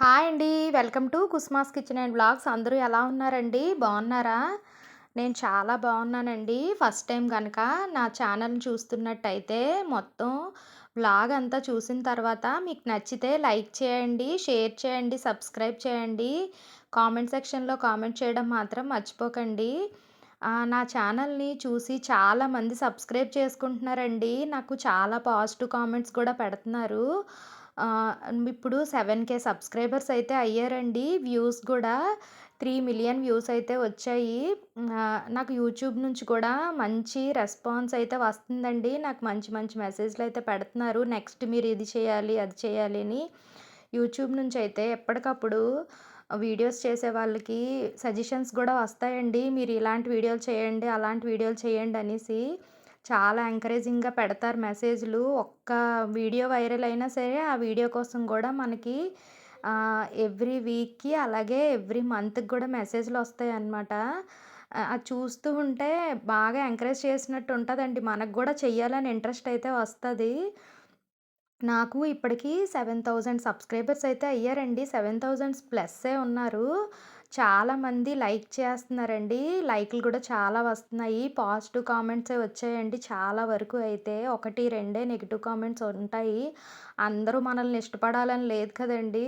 Hi అండి. Welcome to కుస్మాస్ kitchen and blogs. అందరూ ఎలా ఉన్నారండి? బాగున్నారా? నేను చాలా బాగున్నానండి. ఫస్ట్ టైం కనుక నా ఛానల్ని చూస్తున్నట్టయితే మొత్తం బ్లాగ్ అంతా చూసిన తర్వాత మీకు నచ్చితే లైక్ చేయండి షేర్ చేయండి సబ్స్క్రైబ్ చేయండి. కామెంట్ సెక్షన్లో కామెంట్ చేయడం మాత్రం మర్చిపోకండి. నా ఛానల్ని చూసి చాలామంది సబ్స్క్రైబ్ చేసుకుంటున్నారండి. నాకు చాలా పాజిటివ్ కామెంట్స్ కూడా పెడుతున్నారు. ఇప్పుడు సెవెన్ కే సబ్స్క్రైబర్స్ అయితే అయ్యారండి. వ్యూస్ కూడా త్రీ మిలియన్ వ్యూస్ అయితే వచ్చాయి. నాకు యూట్యూబ్ నుంచి కూడా మంచి రెస్పాన్స్ అయితే వస్తుందండి. నాకు మంచి మంచి మెసేజ్లు అయితే పెడుతున్నారు. నెక్స్ట్ మీరు ఇది చేయాలి అది చేయాలి అని యూట్యూబ్ నుంచి అయితే ఎప్పటికప్పుడు వీడియోస్ చేసే వాళ్ళకి సజెషన్స్ కూడా వస్తాయండి. మీరు ఇలాంటి వీడియోలు చేయండి అలాంటి వీడియోలు చేయండి అనేసి చాలా ఎంకరేజింగ్గా పెడతారు మెసేజ్లు. ఒక్క వీడియో వైరల్ అయినా సరే ఆ వీడియో కోసం కూడా మనకి ఎవ్రీ వీక్కి అలాగే ఎవ్రీ మంత్కి కూడా మెసేజ్లు వస్తాయి అన్నమాట అది చూస్తూ ఉంటే బాగా ఎంకరేజ్ చేసినట్టు ఉంటుందండి. మనకు కూడా చెయ్యాలని ఇంట్రెస్ట్ అయితే వస్తుంది. నాకు ఇప్పటికి సెవెన్ థౌజండ్ సబ్స్క్రైబర్స్ అయితే అయ్యారండి. సెవెన్ థౌజండ్స్ ప్లస్సే ఉన్నారు. చాలామంది లైక్ చేస్తున్నారండి. లైక్లు కూడా చాలా వస్తున్నాయి. పాజిటివ్ కామెంట్సే వచ్చాయండి చాలా వరకు అయితే. ఒకటి రెండే నెగిటివ్ కామెంట్స్ ఉంటాయి. అందరూ మనల్ని ఇష్టపడాలని లేదు కదండి.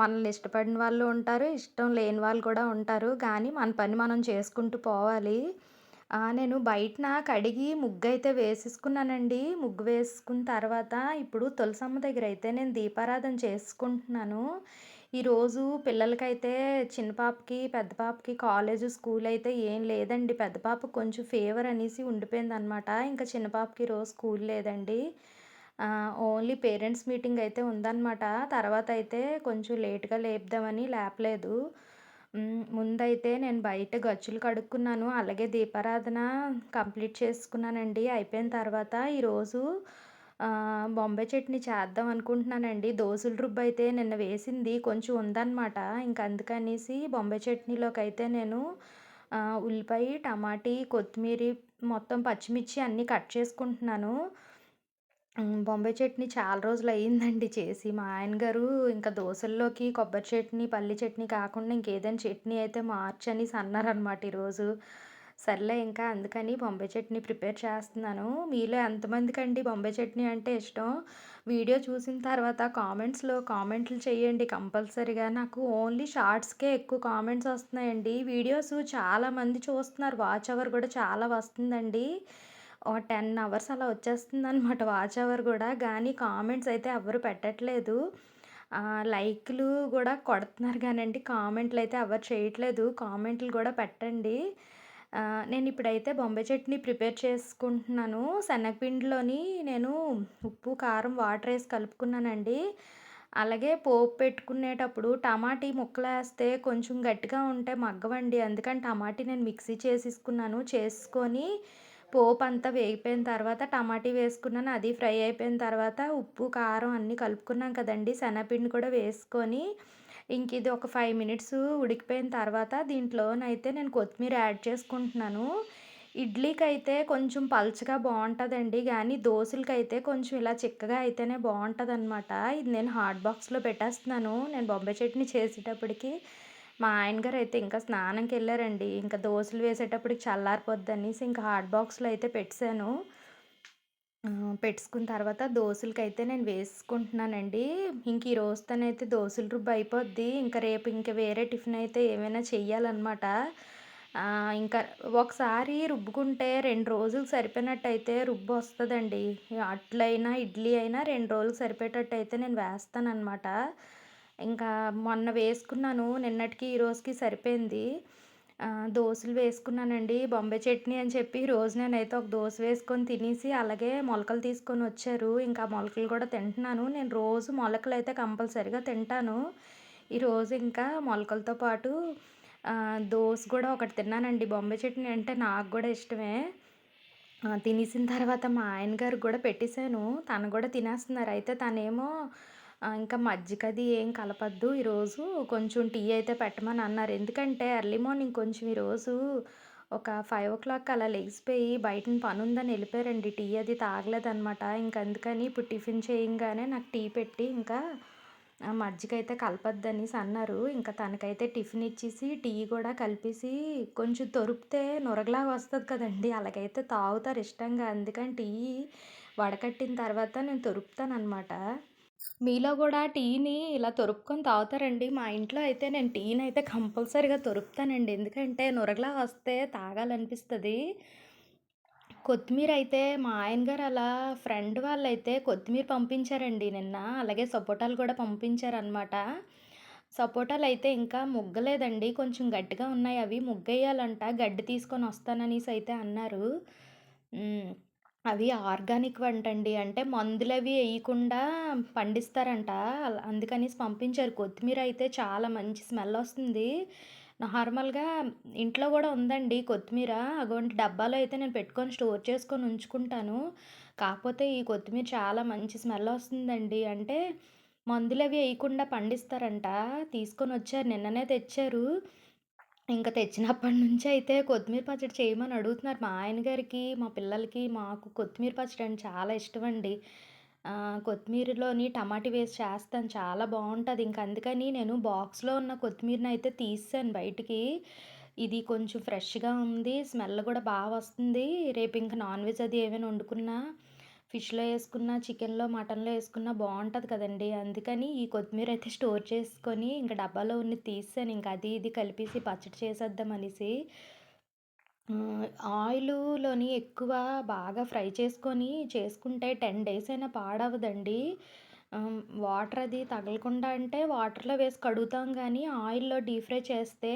మనల్ని ఇష్టపడిన వాళ్ళు ఉంటారు ఇష్టం లేని వాళ్ళు కూడా ఉంటారు. కానీ మన పని మనం చేసుకుంటూ పోవాలి. నేను బయటన కడిగి ముగ్గు అయితే వేసేసుకున్నానండి. ముగ్గు వేసుకున్న తర్వాత ఇప్పుడు తులసమ్మ దగ్గర అయితే నేను దీపారాధన చేసుకుంటున్నాను. ఈరోజు పిల్లలకైతే చిన్న పాపకి పెద్ద పాపకి కాలేజ్ స్కూల్ అయితే ఏం లేదండి. పెద్ద పాప కొంచెం ఫీవర్ అనేసి ఉండిపోయింది అనమాట ఇంకా చిన్న పాపకి రోజు స్కూల్ లేదండి. ఓన్లీ పేరెంట్స్ మీటింగ్ అయితే ఉందన్నమాట తర్వాత అయితే కొంచెం లేట్గా లేపుదామని లేపలేదు. ముందైతే నేను బయట గచ్చులు కడుక్కున్నాను. అలాగే దీపారాధన కంప్లీట్ చేసుకున్నానండి. అయిపోయిన తర్వాత ఈరోజు బొంబాయి చట్నీ చేద్దాం అనుకుంటున్నానండి. దోసుల రుబ్బు అయితే నిన్న వేసింది కొంచెం ఉందన్నమాట. ఇంక అందుకనేసి బొంబాయి చట్నీలోకి అయితే నేను ఉల్లిపాయ టమాటీ కొత్తిమీర మొత్తం పచ్చిమిర్చి అన్నీ కట్ చేసుకుంటున్నాను. బొంబాయి చట్నీ చాలా రోజులు అయ్యిందండి చేసి. మా ఆయన గారు ఇంకా దోశల్లోకి కొబ్బరి చట్నీ పల్లి చట్నీ కాకుండా ఇంకేదైనా చట్నీ అయితే మార్చనేసి అన్నారనమాట ఈరోజు. సర్లే ఇంకా అందుకని బొంబాయి చట్నీ ప్రిపేర్ చేస్తున్నాను. మీలో ఎంతమందికండి బొంబాయి చట్నీ అంటే ఇష్టం? వీడియో చూసిన తర్వాత కామెంట్స్లో కామెంట్లు చేయండి. కంపల్సరీగా నాకు ఓన్లీ షార్ట్స్కే ఎక్కువ కామెంట్స్ వస్తున్నాయండి. వీడియోస్ చాలామంది చూస్తున్నారు. వాచ్ అవర్ కూడా చాలా వస్తుందండి. ఓ టెన్ అవర్స్ అలా వచ్చేస్తుంది అనమాట వాచ్ అవర్ కూడా. కానీ కామెంట్స్ అయితే ఎవరు పెట్టట్లేదు. లైక్లు కూడా కొడుతున్నారు కానండి. కామెంట్లు అయితే ఎవరు చేయట్లేదు. కామెంట్లు కూడా పెట్టండి. నేను ఇప్పుడైతే బొంబాయి చట్నీ ప్రిపేర్ చేసుకుంటున్నాను. శనగపిండిలోని నేను ఉప్పు కారం వాటర్ వేసి కలుపుకున్నానండి. అలాగే పోపు పెట్టుకునేటప్పుడు టమాటీ ముక్కలు వేస్తే కొంచెం గట్టిగా ఉంటే మగ్గవండి. అందుకని టమాటీ నేను మిక్సీ చేసేసుకున్నాను. చేసుకొని పోపు అంతా వేగిపోయిన తర్వాత టమాటీ వేసుకున్నాను. అది ఫ్రై అయిపోయిన తర్వాత ఉప్పు కారం అన్నీ కలుపుకున్నాం కదండి. శనగపిండి కూడా వేసుకొని ఇంక ఇది ఒక ఫైవ్ మినిట్స్ ఉడికిపోయిన తర్వాత దీంట్లోనైతే నేను కొత్తిమీర యాడ్ చేసుకుంటున్నాను. ఇడ్లీకి అయితే కొంచెం పల్చగా బాగుంటుందండి కానీ దోశలకి అయితే కొంచెం ఇలా చిక్కగా అయితేనే బాగుంటుంది అనమాట ఇది నేను హాట్ బాక్స్లో పెట్టేస్తున్నాను. నేను బొంబాయి చట్నీ చేసేటప్పటికి మా ఆయన గారు అయితే ఇంకా స్నానంకి వెళ్ళారండి ఇంకా దోశలు వేసేటప్పటికి చల్లారిపోద్ది అనేసి ఇంకా హాట్ బాక్స్లో అయితే పెట్టాను. పెట్టుకున్న తర్వాత దోసలకైతే నేను వేసుకుంటున్నానండి. ఇంక ఈ రోజుతోనైతే దోశల రుబ్బు అయిపోద్ది. ఇంకా రేపు ఇంకా వేరే టిఫిన్ అయితే ఏమైనా చెయ్యాలన్నమాట. ఇంకా ఒకసారి రుబ్బుకుంటే రెండు రోజులు సరిపోయినట్టయితే రుబ్బు వస్తుందండి. అట్లయినా ఇడ్లీ అయినా రెండు రోజులు సరిపోయేటట్టు అయితే నేను వేస్తానన్నమాట. ఇంకా మొన్న వేసుకున్నాను. నిన్నటికి ఈ రోజుకి సరిపోయింది. దోశలు వేసుకున్నానండి బొంబాయి చట్నీ అని చెప్పి రోజు నేనైతే ఒక దోశ వేసుకొని తినేసి అలాగే మొలకలు తీసుకొని వచ్చారు. ఇంకా మొలకలు కూడా తింటున్నాను. నేను రోజు మొలకలు అయితే కంపల్సరిగా తింటాను. ఈరోజు ఇంకా మొలకలతో పాటు దోశ కూడా ఒకటి తిన్నానండి. బొంబాయి చట్నీ అంటే నాకు కూడా ఇష్టమే. తినేసిన తర్వాత మా ఆయన గారికి కూడా పెట్టేశాను. తను కూడా తినేస్తున్నారు. అయితే తనేమో ఇంకా మజ్జిగది ఏం కలపద్దు ఈరోజు కొంచెం టీ అయితే పెట్టమని అన్నారు ఎందుకంటే ఎర్లీ మార్నింగ్ కొంచెం ఈరోజు ఒక ఫైవ్ ఓ క్లాక్ అలా లెగిసిపోయి బయట పని ఉందని వెళ్ళిపోయారండి టీ అది తాగలేదనమాట ఇంక అందుకని ఇప్పుడు టిఫిన్ చేయంగానే నాకు టీ పెట్టి ఇంకా మజ్జిగ అయితే కలపద్దని అన్నారు. ఇంకా తనకైతే టిఫిన్ ఇచ్చేసి, టీ కూడా కలిపేసి కొంచెం తొరిపితే నురగలాగా వస్తుంది కదండీ! అలాగైతే తాగుతారు ఇష్టంగా. అందుకని టీ వడకట్టిన తర్వాత నేను తొరుపుతాననమాట. మీలో కూడా టీని ఇలా తొరుపుకొని తాగుతారండి? మా ఇంట్లో అయితే నేను టీని అయితే కంపల్సరీగా తొరుపుతానండి. ఎందుకంటే నురగలా వస్తే తాగాలనిపిస్తుంది కొత్తిమీర అయితే మా ఆయన గారు అలా ఫ్రెండ్ వాళ్ళైతే కొత్తిమీర పంపించారండి నిన్న. అలాగే సపోటాలు కూడా పంపించారనమాట. సపోటాలయితే ఇంకా ముగ్గలేదండి. కొంచెం గట్టిగా ఉన్నాయి అవి. ముగ్గెయ్యాలంట. గడ్డి తీసుకొని వస్తాననేసి అయితే అన్నారు. అవి ఆర్గానిక్ వంట అండి అంటే మందులవి వేయకుండా పండిస్తారంట. అలా అందుకనేసి పంపించారు. కొత్తిమీర అయితే చాలా మంచి స్మెల్ వస్తుంది నార్మల్‌గా ఇంట్లో కూడా ఉందండి కొత్తిమీర. అటువంటి డబ్బాలో అయితే నేను పెట్టుకొని స్టోర్ చేసుకొని ఉంచుకుంటాను. కాకపోతే ఈ కొత్తిమీర చాలా మంచి స్మెల్ వస్తుందండి అంటే మందులవి వేయకుండా పండిస్తారంట. తీసుకొనొచ్చారు. నిన్ననే తెచ్చారు. ఇంకా తెచ్చినప్పటి నుంచి అయితే కొత్తిమీర పచ్చడి చేయమని అడుగుతున్నారు. మా ఆయన గారికి, మా పిల్లలకి, మాకు కొత్తిమీర పచ్చడి అంటే చాలా ఇష్టం అండి కొత్తిమీరలోని టమాటా వేసి చేస్తాను. చాలా బాగుంటుంది ఇంక అందుకని నేను బాక్స్‌లో ఉన్న కొత్తిమీరని అయితే తీసాను బయటికి. ఇది కొంచెం ఫ్రెష్‌గా ఉంది. స్మెల్ కూడా బాగా వస్తుంది. రేపు ఇంక నాన్ వెజ్ అది ఏమైనా వండుకున్నా, ఫిష్‌లో వేసుకున్న చికెన్‌లో, మటన్‌లో వేసుకున్న బాగుంటుంది కదండీ! అందుకని ఈ కొత్తిమీర అయితే స్టోర్ చేసుకొని ఇంకా డబ్బాలో ఉన్ని తీసాను ఇంక అది ఇది కలిపేసి పచ్చడి చేసేద్దాం అనేసి. ఆయిల్లోని ఎక్కువ బాగా ఫ్రై చేసుకొని చేసుకుంటే 10 డేస్ అయినా పాడవదండి. వాటర్ అది తగలకుండా అంటే వాటర్‌లో వేసి కడుగుతాం కానీ ఆయిల్‌లో డీప్ ఫ్రై చేస్తే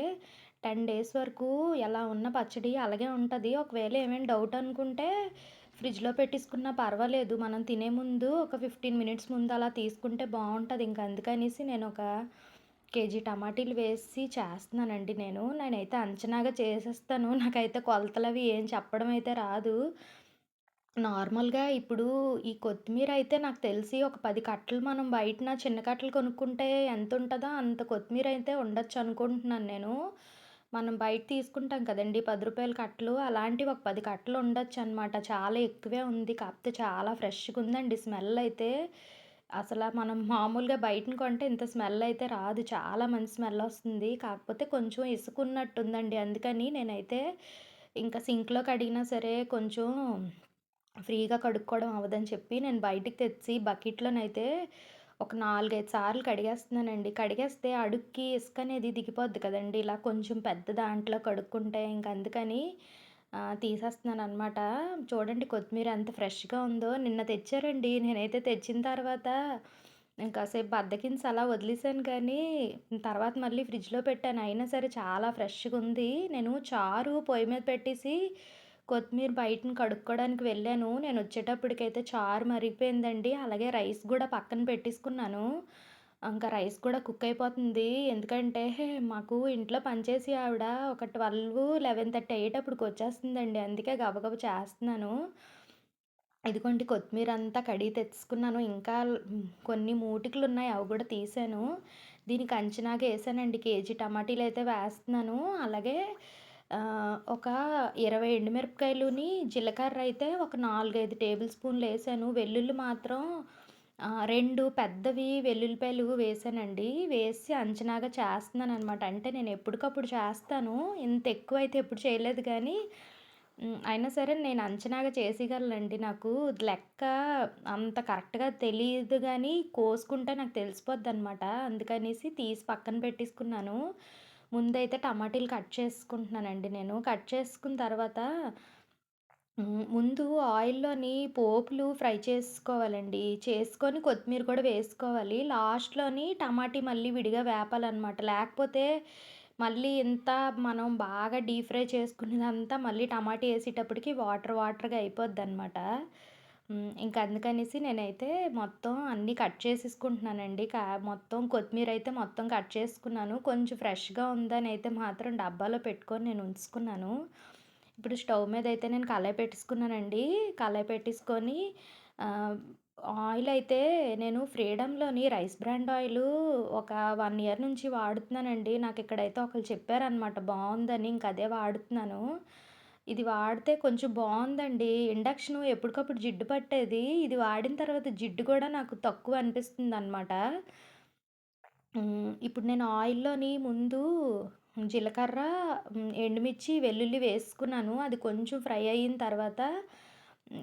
10 డేస్ వరకు ఎలా ఉన్న పచ్చడి అలాగే ఉంటుంది ఒకవేళ ఏమైనా డౌట్ అనుకుంటే ఫ్రిడ్జ్‌లో పెట్టేసుకున్నా పర్వాలేదు. మనం తినే ముందు ఒక 15 మినిట్స్ ముందు అలా తీసుకుంటే బాగుంటుంది ఇంక అందుకనేసి నేను ఒక కేజీ టమాటీలు వేసి చేస్తున్నానండి నేను. నేనైతే అంచనాగా చేసేస్తాను. నాకైతే అవి ఏం చెప్పడం అయితే రాదు. నార్మల్‌గా ఇప్పుడు ఈ కొత్తిమీర అయితే నాకు తెలిసి ఒక పది కట్టలు మనం బయటన చిన్న కట్టలు కొనుక్కుంటే ఎంత ఉంటుందో అంత కొత్తిమీర అయితే ఉండొచ్చనుకుంటున్నాను నేను. మనం బయట తీసుకుంటాం కదండి పది రూపాయల కట్టలు అలాంటివి ఒక పది కట్టలు ఉండొచ్చనమాట. చాలా ఎక్కువే ఉంది. కాకపోతే చాలా ఫ్రెష్గా ఉందండి స్మెల్ అయితే. అసలు మనం మామూలుగా బయటని కొంటే ఇంత స్మెల్ అయితే రాదు. చాలా మంచి స్మెల్ వస్తుంది కాకపోతే కొంచెం ఇసుకున్నట్టుందండి. అందుకని నేనైతే ఇంకా సింక్‌లో కడిగినా సరే కొంచెం ఫ్రీగా కడుక్కోవడం అవ్వదని చెప్పి నేను బయటికి తెచ్చి బకెట్‌లోనైతే ఒక 4, 5 సార్లు కడిగేస్తున్నానండి. కడిగేస్తే అడుక్కి ఇసుక అనేది దిగిపోద్ది కదండి ఇలా కొంచెం పెద్ద దాంట్లో కడుక్కుంటే ఇంక అందుకని తీసేస్తున్నాను అనమాట చూడండి కొత్తిమీర ఎంత ఫ్రెష్‌గా ఉందో. నిన్న తెచ్చారండి. నేనైతే తెచ్చిన తర్వాత నేను కాసేపు బద్దకించి అలా వదిలేసాను కానీ, తర్వాత మళ్ళీ ఫ్రిడ్జ్‌లో పెట్టాను. అయినా సరే చాలా ఫ్రెష్గా ఉంది నేను చారు పొయ్యి మీద పెట్టేసి కొత్తిమీర బయటను కడుక్కోవడానికి వెళ్ళాను. నేను వచ్చేటప్పటికైతే చారు మరిగిపోయిందండి. అలాగే రైస్ కూడా పక్కన పెట్టేసుకున్నాను. ఇంకా రైస్ కూడా కుక్ అయిపోతుంది. ఎందుకంటే మాకు ఇంట్లో పనిచేసి ఆవిడ ఒక ట్వెల్వ్ లెవెన్ థర్టీ అయ్యేటప్పటికి వచ్చేస్తుందండి అందుకే గబగబ చేస్తున్నాను. ఇదిగోండి కొత్తిమీర అంతా కడిగి తెచ్చుకున్నాను. ఇంకా కొన్ని మూటికలు ఉన్నాయి అవి కూడా తీసాను. దీనికి అంచనాగా వేసానండి కేజీ టమాటీలైతే వేస్తున్నాను. అలాగే ఒక 20 ఎండుమిరపకాయలుని, జీలకర్ర అయితే ఒక నాలుగైదు టేబుల్ స్పూన్లు వేసాను వెల్లుల్లి మాత్రం రెండు పెద్దవి వెల్లుల్లిపాయలు వేసానండి. వేసి అంచనాగా చేస్తున్నాను అనమాట అంటే నేను ఎప్పటికప్పుడు చేస్తాను. ఇంత ఎక్కువ అయితే ఎప్పుడు చేయలేదు కానీ అయినా సరే నేను అంచనాగా చేసేయగలనండి. నాకు లెక్క అంత కరెక్ట్‌గా తెలియదు కానీ కోసుకుంటే నాకు తెలిసిపోద్దనమాట. అందుకనేసి తీసి పక్కన పెట్టేసుకున్నాను. ముందైతే టమాటీలు కట్ చేసుకుంటున్నానండి నేను. కట్ చేసుకున్న తర్వాత ముందు ఆయిల్‌లోని పోపులు ఫ్రై చేసుకోవాలండి. చేసుకొని కొత్తిమీర కూడా వేసుకోవాలి. లాస్ట్‌లోని టమాటీ మళ్ళీ విడిగా వేపాలన్నమాట లేకపోతే మళ్ళీ ఇంత మనం బాగా డీప్ ఫ్రై చేసుకున్నదంతా మళ్ళీ టమాటా వేసేటప్పటికి వాటర్ వాటర్‌గా అయిపోద్ది అనమాట ఇంక అందుకనేసి నేనైతే మొత్తం అన్నీ కట్ చేసేసుకుంటున్నానండి. కా మొత్తం కొత్తిమీర అయితే మొత్తం కట్ చేసుకున్నాను. కొంచెం ఫ్రెష్‌గా ఉందని అయితే మాత్రం డబ్బాలో పెట్టుకొని నేను ఉంచుకున్నాను. ఇప్పుడు స్టవ్ మీద అయితే నేను కళాయి పెట్టేసుకున్నానండి. కళాయి పెట్టేసుకొని ఆయిల్ అయితే నేను ఫ్రీడమ్‌లోని రైస్ బ్రాండ్ ఆయిలు ఒక వన్ ఇయర్ నుంచి వాడుతున్నానండి. నాకు ఇక్కడైతే ఒకరు చెప్పారనమాట బాగుందని ఇంక అదే వాడుతున్నాను. ఇది వాడితే కొంచెం బాగుందండి ఇండక్షన్ ఎప్పటికప్పుడు జిడ్డు పట్టేది. ఇది వాడిన తర్వాత జిడ్డు కూడా నాకు తక్కువ అనిపిస్తుంది అనమాట ఇప్పుడు నేను ఆయిల్‌లోని ముందు జీలకర్ర, ఎండుమిర్చి, వెల్లుల్లి వేసుకున్నాను. అది కొంచెం ఫ్రై అయిన తర్వాత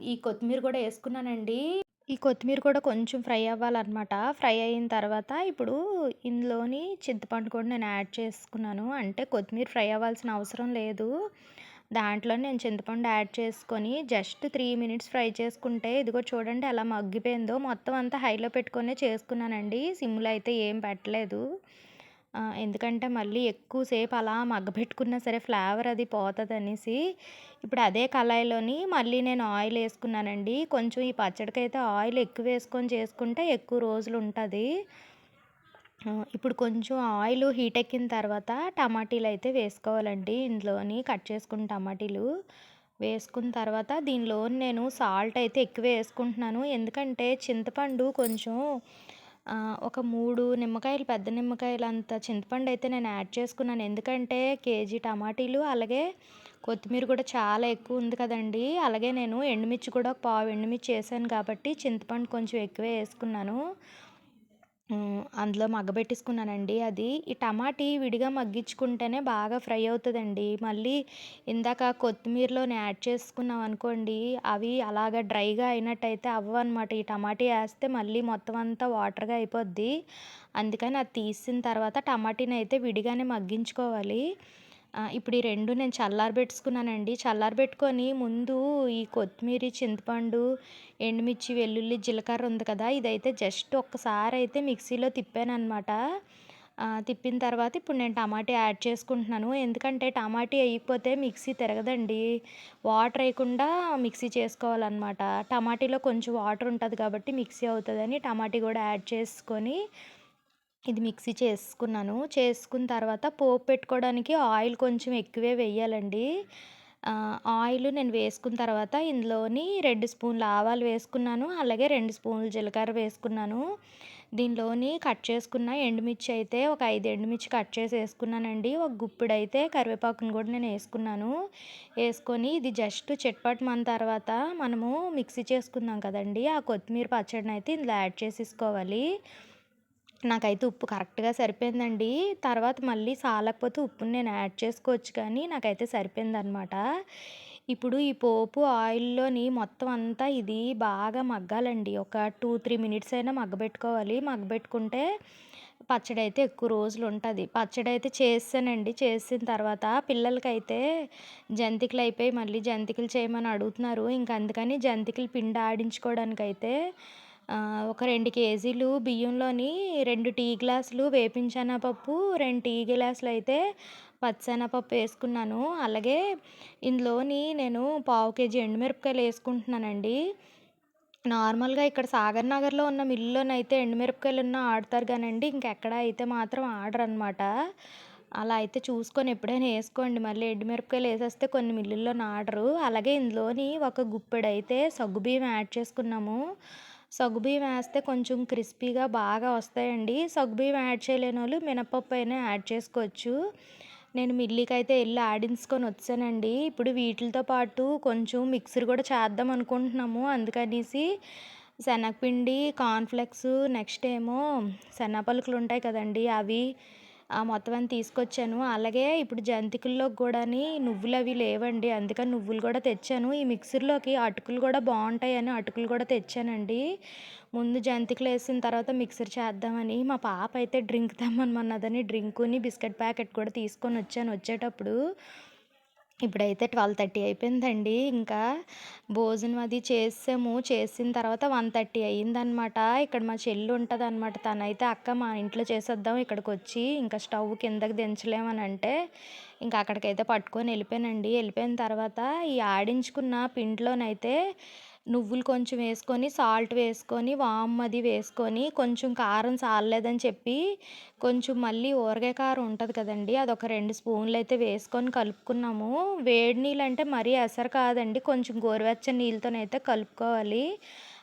ఈ కొత్తిమీర కూడా వేసుకున్నానండి ఈ కొత్తిమీర కూడా కొంచెం ఫ్రై అవ్వాలన్నమాట ఫ్రై అయిన తర్వాత ఇప్పుడు ఇందులోని చింతపండు కూడా నేను యాడ్ చేసుకున్నాను. అంటే కొత్తిమీర ఫ్రై అవ్వాల్సిన అవసరం లేదు. దాంట్లో నేను చింతపండు యాడ్ చేసుకొని జస్ట్ త్రీ మినిట్స్ ఫ్రై చేసుకుంటే ఇదిగో చూడండి ఎలా మగ్గిపోయిందో. మొత్తం అంతా హైలో పెట్టుకొనే చేసుకున్నానండి. సిమ్‌లో అయితే ఏం పెట్టలేదు. ఎందుకంటే మళ్ళీ ఎక్కువసేపు అలా మగ్గబెట్టుకున్నా సరే ఫ్లేవర్ అది పోతుంది అనేసి ఇప్పుడు అదే కళాయిలోని మళ్ళీ నేను ఆయిల్ వేసుకున్నానండి కొంచెం ఈ పచ్చడికైతే ఆయిల్ ఎక్కువ వేసుకొని చేసుకుంటే ఎక్కువ రోజులు ఉంటుంది ఇప్పుడు కొంచెం ఆయిల్ హీట్ ఎక్కిన తర్వాత టమాటీలయితే వేసుకోవాలండి. ఇందులోని కట్ చేసుకున్న టమాటీలు వేసుకున్న తర్వాత దీనిలో నేను సాల్ట్ అయితే ఎక్కువ వేసుకుంటున్నాను ఎందుకంటే చింతపండు కొంచెం ఒక మూడు నిమ్మకాయలు పెద్ద నిమ్మకాయలు అంత చింతపండు అయితే నేను యాడ్ చేసుకున్నాను. ఎందుకంటే కేజీ టమాటీలు అలాగే కొత్తిమీర కూడా చాలా ఎక్కువ ఉంది కదండీ! అలాగే నేను ఎండుమిర్చి కూడా ఒక పావు ఎండుమిర్చి వేసాను కాబట్టి చింతపండు కొంచెం ఎక్కువే వేసుకున్నాను అందులో మగ్గబెట్టేసుకున్నానండి అది. ఈ టమాటీ విడిగా మగ్గించుకుంటేనే బాగా ఫ్రై అవుతుందండి మళ్ళీ ఇందాక కొత్తిమీరలోని యాడ్ చేసుకున్నామనుకోండి, అవి అలాగా డ్రైగా అయినట్టయితే అవ్వనమాట ఈ టమాటీ వేస్తే మళ్ళీ మొత్తం అంతా వాటర్‌గా అయిపోద్ది. అందుకని అది తీసిన తర్వాత టమాటీనయితే విడిగానే మగ్గించుకోవాలి. ఇప్పుడు ఈ రెండు నేను చల్లారబెట్టేసుకున్నానండి. చల్లారబెట్టుకొని ముందు ఈ కొత్తిమీర చింతపండు, ఎండుమిర్చి, వెల్లుల్లి, జీలకర్ర ఉంది కదా! ఇదైతే జస్ట్ ఒక్కసారి అయితే మిక్సీలో తిప్పాను అనమాట తిప్పిన తర్వాత ఇప్పుడు నేను టమాటా యాడ్ చేసుకుంటున్నాను. ఎందుకంటే టమాటా అయిపోతే మిక్సీ తిరగదండి. వాటర్ వేయకుండా మిక్సీ చేసుకోవాలనమాట. టమాటీలో కొంచెం వాటర్ ఉంటుంది కాబట్టి మిక్సీ అవుతుందని టమాటీ కూడా యాడ్ చేసుకొని ఇది మిక్సీ చేసుకున్నాను. చేసుకున్న తర్వాత పోపు పెట్టుకోవడానికి ఆయిల్ కొంచెం ఎక్కువే వెయ్యాలండి. ఆయిల్ నేను వేసుకున్న తర్వాత ఇందులోని రెండు స్పూన్లు ఆవాలు వేసుకున్నాను. అలాగే రెండు స్పూన్లు జీలకర్ర వేసుకున్నాను. దీనిలోని కట్ చేసుకున్న ఎండుమిర్చి అయితే ఒక ఐదు ఎండుమిర్చి కట్ చేసి వేసుకున్నానండి ఒక గుప్పెడైతే కరివేపాకుని కూడా నేను వేసుకున్నాను వేసుకొని ఇది జస్ట్ చిటపటమన్న తర్వాత మనము మిక్సీ చేసుకున్నాం కదండి ఆ కొత్తిమీర పచ్చడిని అయితే ఇందులో యాడ్ చేసేసుకోవాలి. నాకైతే ఉప్పు కరెక్ట్‌గా సరిపోయిందండి. తర్వాత మళ్ళీ సాలకపోతే ఉప్పుని నేను యాడ్ చేసుకోవచ్చు కానీ నాకైతే సరిపోయిందనమాట. ఇప్పుడు ఈ పోపు ఆయిల్‌లోని మొత్తం అంతా ఇది బాగా మగ్గాలండి. ఒక 2, 3 మినిట్స్ అయినా మగ్గబెట్టుకోవాలి. మగ్గబెట్టుకుంటే అయితే ఎక్కువ రోజులు ఉంటుంది పచ్చడి అయితే చేస్తానండి చేసిన తర్వాత పిల్లలకైతే జంతికలు అయిపోయి మళ్ళీ జంతికలు చేయమని అడుగుతున్నారు. ఇంకా అందుకని జంతికలు పిండి ఆడించుకోవడానికైతే ఒక రెండు కేజీలు బియ్యంలోని రెండు టీ గ్లాసులు వేపిన శనగపప్పు, 2 టీ గ్లాసులయితే పచ్చిశనగపప్పు వేసుకున్నాను అలాగే ఇందులోని నేను పావు కేజీ ఎండుమిరపకాయలేసుకుంటున్నానండి. నార్మల్‌గా ఇక్కడ సాగర్ నగర్‌లో ఉన్న మిల్లులోనైతే ఎండుమిరపకాయలున్న ఆడతారు కానండి ఇంకెక్కడ అయితే మాత్రం ఆడరనమాట. అలా అయితే చూసుకొని ఎప్పుడైనా వేసుకోండి మళ్ళీ ఎండుమిరపకాయలేసేస్తే కొన్ని మిల్లుల్లో ఆడరు. అలాగే ఇందులోని ఒక గుప్పెడైతే సగ్గుబియ్యం యాడ్ చేసుకున్నాము. సగ్గుబియ్యం వేస్తే కొంచెం క్రిస్పీగా బాగా వస్తాయండి. సగ్గుబియ్యం యాడ్ చేయలేనోళ్ళు మినపప్పు అయినా యాడ్ చేసుకోవచ్చు. నేను మిల్లికి అయితే వెళ్ళి ఆడించుకొని వచ్చానండి. ఇప్పుడు వీటిలతో పాటు కొంచెం మిక్సర్ కూడా చేద్దాం అనుకుంటున్నాము. అందుకనేసి శనగపిండి, కార్న్‌ఫ్లెక్స్ నెక్స్ట్ ఏమో శనగ పలుకులుంటాయి కదండీ! అవి మొత్తం అన్ని తీసుకొచ్చాను. అలాగే ఇప్పుడు జంతికల్లోకి నువ్వులు అవి లేవండి. అందుకని నువ్వులు కూడా తెచ్చాను. ఈ మిక్సర్‌లోకి అటుకులు కూడా బాగుంటాయని అటుకులు కూడా తెచ్చానండి. ముందు జంతికలు వేసిన తర్వాత మిక్సర్ చేద్దామని మా పాప అయితే డ్రింక్ తెమ్మనమన్నదని డ్రింకుని, బిస్కెట్ ప్యాకెట్ కూడా తీసుకొని వచ్చాను వచ్చేటప్పుడు. ఇప్పుడైతే 12:30 అయిపోయిందండి. ఇంకా భోజనం అది చేసాము చేసిన తర్వాత 1:30 అయిందనమాట. ఇక్కడ మా చెల్లి అనమాట తనైతే "అక్క మా ఇంట్లో చేసేద్దాం ఇక్కడికి వచ్చి ఇంకా స్టవ్ కిందకి దించలేమనంటే" ఇంకా అక్కడికైతే పట్టుకొని వెళ్ళిపోయానండి వెళ్ళిపోయిన తర్వాత ఈ ఆడించుకున్న పిండిలోనైతే నువ్వులు కొంచెం వేసుకొని, సాల్ట్ వేసుకొని, వామ్ అది వేసుకొని, కొంచెం కారం సాలలేదని చెప్పి కొంచెం మళ్ళీ ఊరగాయ కారం ఉంటది కదండీ! అదొక 2 స్పూన్‌లయితే వేసుకొని కలుపుకున్నాము. వేడి నీళ్ళు అంటే మరీ ఎసరు కాదండి. కొంచెం గోరువెచ్చని నీళ్ళతోనైతే కలుపుకోవాలి.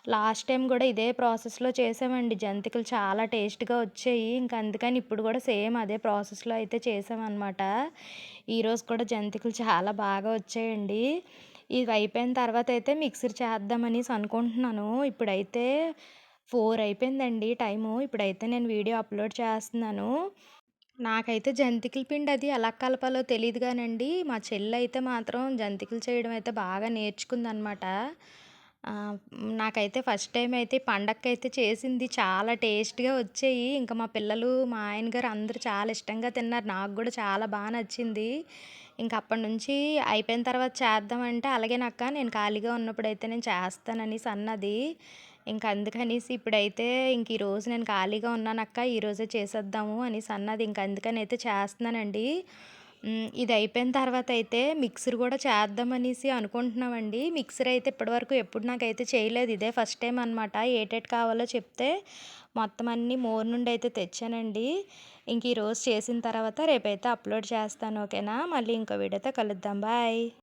లాస్ట్ టైం కూడా ఇదే ప్రాసెస్‌లో చేసామండి జంతికలు. చాలా టేస్ట్‌గా వచ్చాయి. ఇంకా అందుకని ఇప్పుడు కూడా సేమ్ అదే ప్రాసెస్‌లో అయితే చేసామనమాట. ఈరోజు కూడా జంతికలు చాలా బాగా వచ్చాయండి. ఇవి అయిపోయిన తర్వాత అయితే మిక్సర్ చేద్దామనేసి అనుకుంటున్నాను. ఇప్పుడైతే ఫోర్ అయిపోయిందండి టైము. ఇప్పుడైతే నేను వీడియో అప్‌లోడ్ చేస్తున్నాను. నాకైతే జంతికల పిండి అది ఎలా కలపాలో తెలియదు కానండి మా చెల్లి అయితే మాత్రం జంతికలు చేయడం అయితే బాగా నేర్చుకుందనమాట. నాకైతే ఫస్ట్ టైం అయితే పండగకైతే చేసింది చాలా టేస్ట్‌గా వచ్చాయి. ఇంకా మా పిల్లలు, మా ఆయన గారు అందరూ చాలా ఇష్టంగా తిన్నారు. నాకు కూడా చాలా బాగా నచ్చింది. ఇంక అప్పటినుంచి అయిపోయిన తర్వాత చేద్దామంటే, "అలాగేనక్క నేను ఖాళీగా ఉన్నప్పుడైతే నేను చేస్తాననేసి" అన్నది. ఇంక అందుకనేసి ఇప్పుడైతే ఇంక ఈరోజు నేను ఖాళీగా ఉన్నానక్క ఈరోజే చేసేద్దాము అనేసి అన్నది. ఇంక అయితే చేస్తున్నానండి. ఇది అయిపోయిన తర్వాత అయితే మిక్సర్ కూడా చేద్దామనేసి అనుకుంటున్నామండి. మిక్సర్ అయితే ఇప్పటివరకు ఎప్పుడు నాకైతే చేయలేదు. ఇదే ఫస్ట్ టైం అనమాట. ఏటేటి కావాలో చెప్తే మొత్తం అన్నీ మోర్ నుండి అయితే తెచ్చానండి. ఇంక ఈరోజు చేసిన తర్వాత రేపైతే అప్‌లోడ్ చేస్తాను. ఓకేనా? మళ్ళీ ఇంకో వీడియోతో కలుద్దాం. బాయ్.